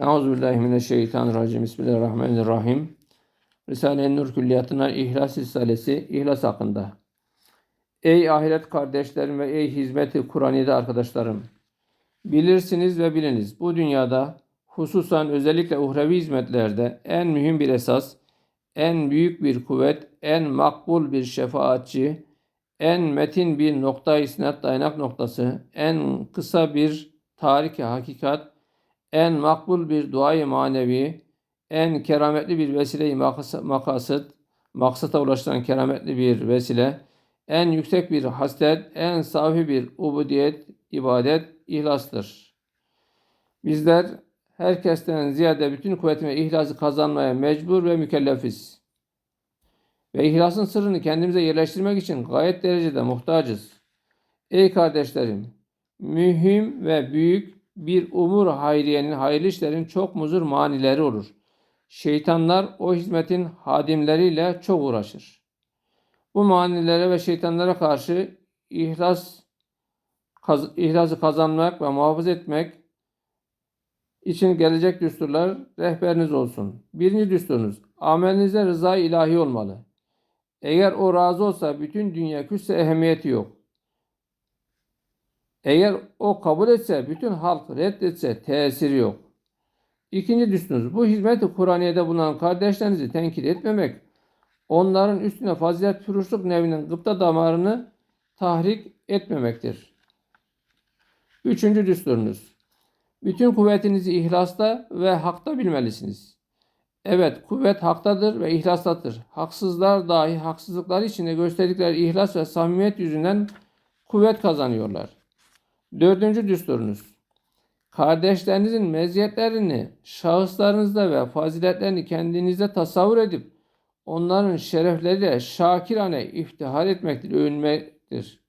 Euzubillahimineşşeytanirracim. Bismillahirrahmanirrahim. Risale-i Nur Külliyatı'na İhlas Risalesi, İhlas hakkında. Ey ahiret kardeşlerim ve ey hizmeti Kur'an'da arkadaşlarım. Bilirsiniz ve biliniz. Bu dünyada hususan özellikle uhrevi hizmetlerde en mühim bir esas, en büyük bir kuvvet, en makbul bir şefaatçi, en metin bir nokta isnat dayanak noktası, en kısa bir tarih hakikat, en makbul bir duayı manevi, en kerametli bir vesile-i makas- makasıt, maksata ulaştıran kerametli bir vesile, en yüksek bir haslet, en safi bir ubudiyet, ibadet, ihlastır. Bizler herkesten ziyade bütün kuvvetini ve ihlası kazanmaya mecbur ve mükellefiz. Ve ihlasın sırrını kendimize yerleştirmek için gayet derecede muhtacız. Ey kardeşlerim, mühim ve büyük bir umur hayriyenin, hayırlı işlerin çok muzur manileri olur. Şeytanlar o hizmetin hadimleriyle çok uğraşır. Bu manilere ve şeytanlara karşı ihlas kaz, ihlası kazanmak ve muhafaza etmek için gelecek düsturlar rehberiniz olsun. Birinci düsturunuz, amelinizde rıza ilahi olmalı. Eğer o razı olsa bütün dünya küsse ehemmiyeti yok. Eğer o kabul etse, bütün halk reddetse tesiri yok. İkinci düstunuz, bu hizmeti Kur'aniye'de bulunan kardeşlerinizi tenkit etmemek, onların üstüne fazilet pürüşlük nevinin gıpta damarını tahrik etmemektir. Üçüncü düsturunuz, bütün kuvvetinizi ihlasta ve hakta bilmelisiniz. Evet, kuvvet haktadır ve ihlastadır. Haksızlar dahi haksızlıkları içinde gösterdikleri ihlas ve samimiyet yüzünden kuvvet kazanıyorlar. Dördüncü düsturunuz. Kardeşlerinizin meziyetlerini şahıslarınızda ve faziletlerini kendinizde tasavvur edip onların şerefleriyle şakirane iftihar etmektir, övünmektir.